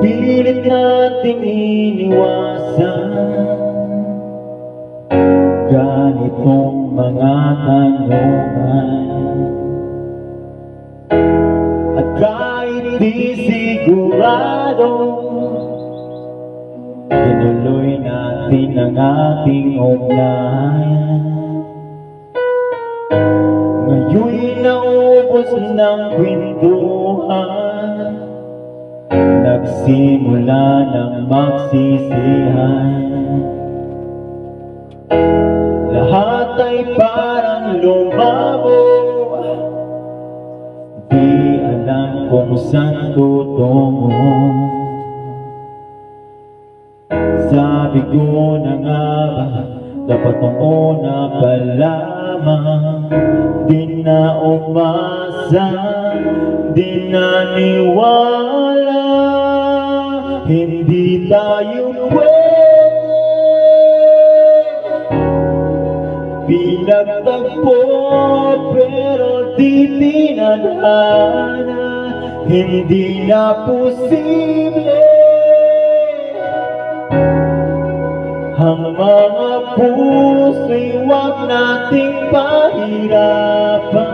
Pilit nating iniwasan Ganitong mga tanungan. At kahit di sigurado Tinuloy natin ang ating ugnayan. Ngayon'y naubos ng kwentuhan Nagsimula ng magsisihan lumabo. Di alam kung saan tutungo. Sabi ko na nga ba Dapat nung una pa lamang Di na umasa Di na niwala Hindi tayo pwede Pinagtagpo pero di tinadhana Hindi na posible Ang mga puso'y huwag nating pahirapan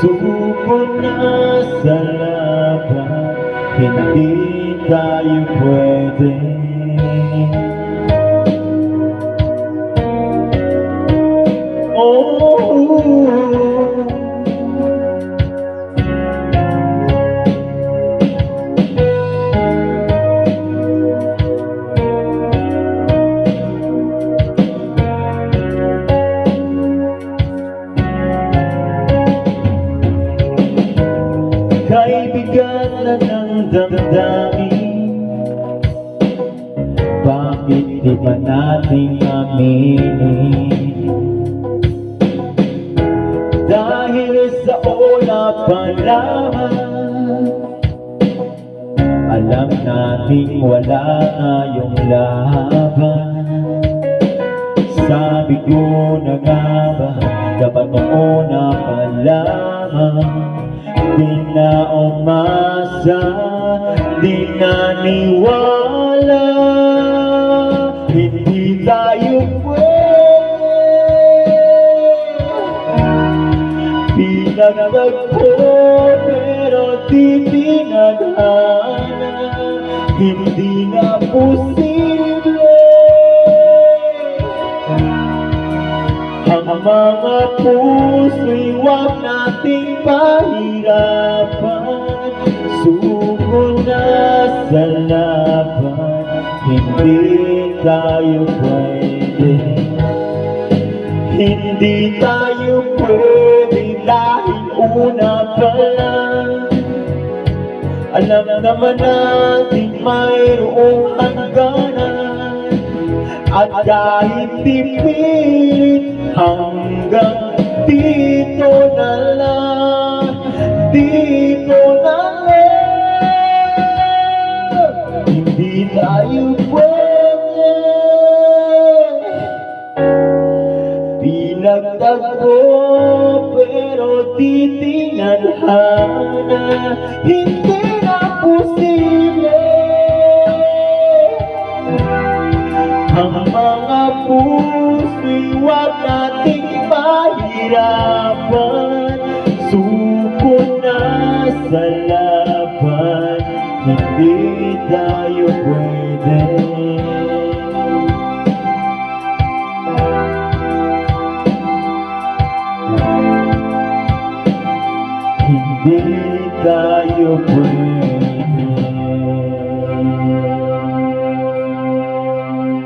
Suko na sa laban. Hindi tayo pwede na ng damdamin Bakit di ba natin aminin Dahil sa una pa lamang Alam natin wala ngayong laban. Sabi ko na nga ba Dapat nung una pa Pinagtagpo pero di tinadhana Hindi na posible. Ang mga puso'y huwag nating pahirapan. Suko na sa laban. Hindi tayo pwede. Hindi tayo pwede dahil una pa lang. Alam naman natin mayroong hangganan. At kahit pipilit hanggang dito na lang Dito na lang. Hindi tayo pwede. Pinagtagpo pahirapan Suko na sa laban Hindi tayo pwede. Hindi tayo pwede